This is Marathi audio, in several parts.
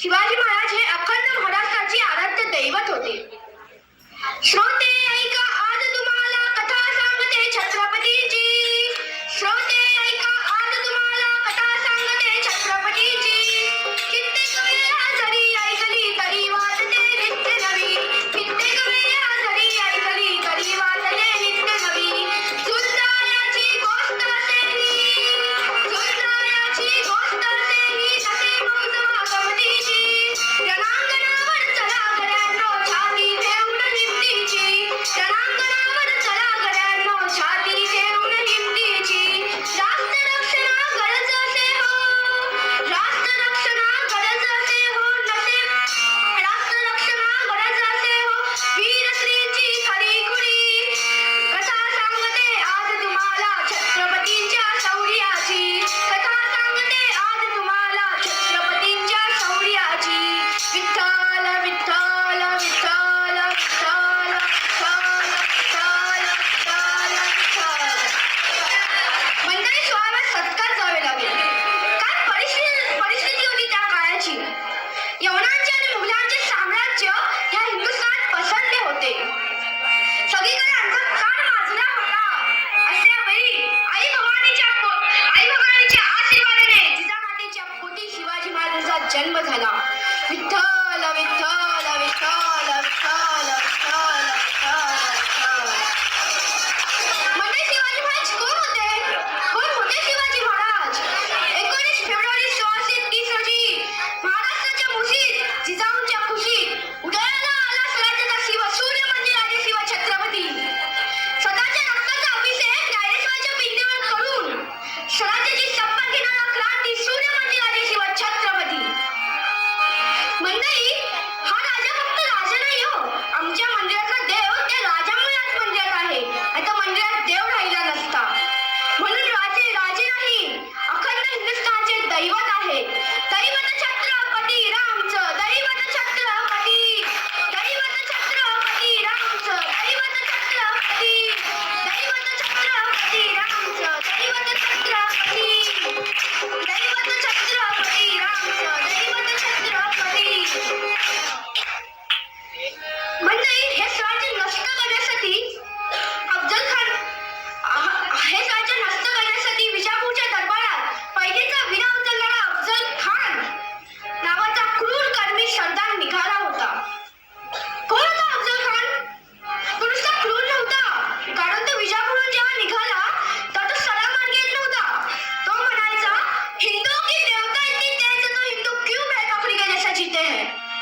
शिवाजी जन्म झाला विठ्ठल विठ्ठल विठ्ठल विठ्ठल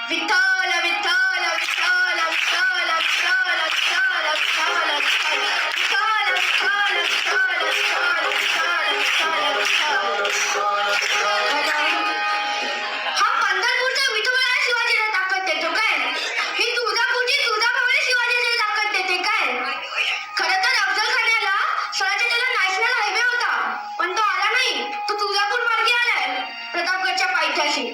विठ्ठल विठ्ठल विठ्ठल विठ्ठल विठ्ठल विठ्ठल विठ्ठल विठ्ठल विठ्ठल विठ्ठल विठ्ठल विठ्ठल विठ्ठल विठ्ठल हा पंढरपूरचा शिवाजीला ताकद देतो काय ही तुळजापूरची तुळजाभवानी शिवाजीला ताकद देते काय खरं तर अफजल खानाला नॅशनल हायवे होता पण तो आला नाही तो तुळजापूर मार्गे आलाय प्रतापगडच्या पायथ्याशी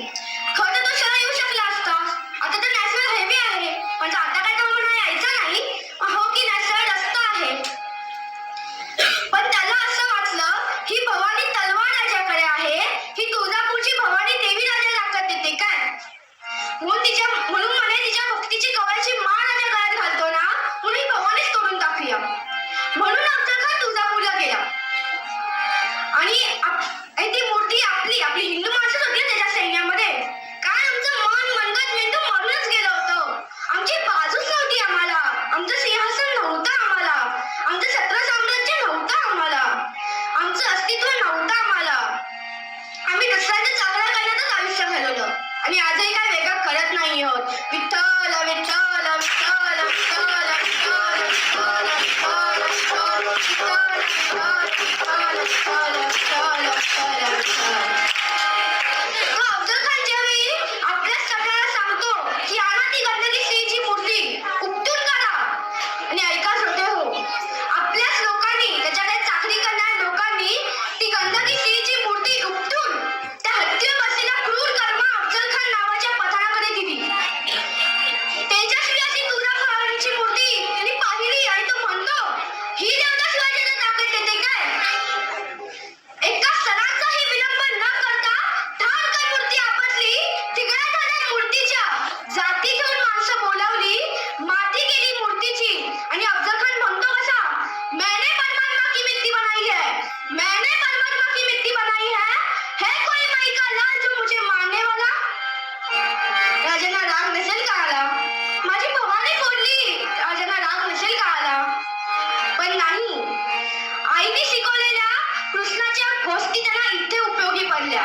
गोष्टी त्याला इथे उपयोगी पडल्या.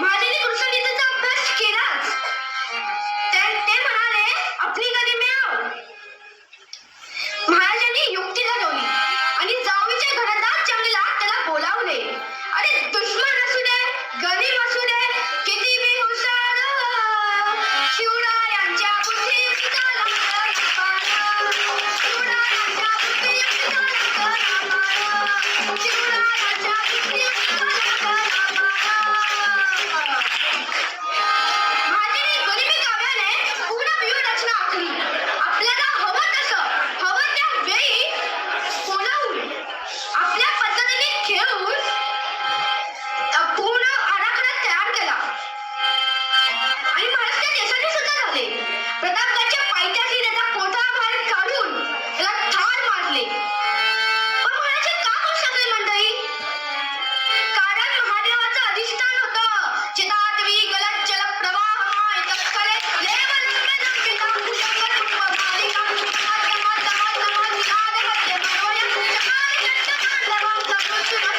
महाजनी त्याचा अभ्यास केलाच. ते म्हणाले आपली गदी मिळाव. महाराजांनी युक्ती घडवली आणि जाऊच्या घरादार चांगलीला त्याला बोलावले. अरे दुश्मन असू दे गरीब असू दे किती बी हुशार शिवरायांच्या बुद्धीचा शिवरायांच्या बुद्धीचा शिवरायांच्या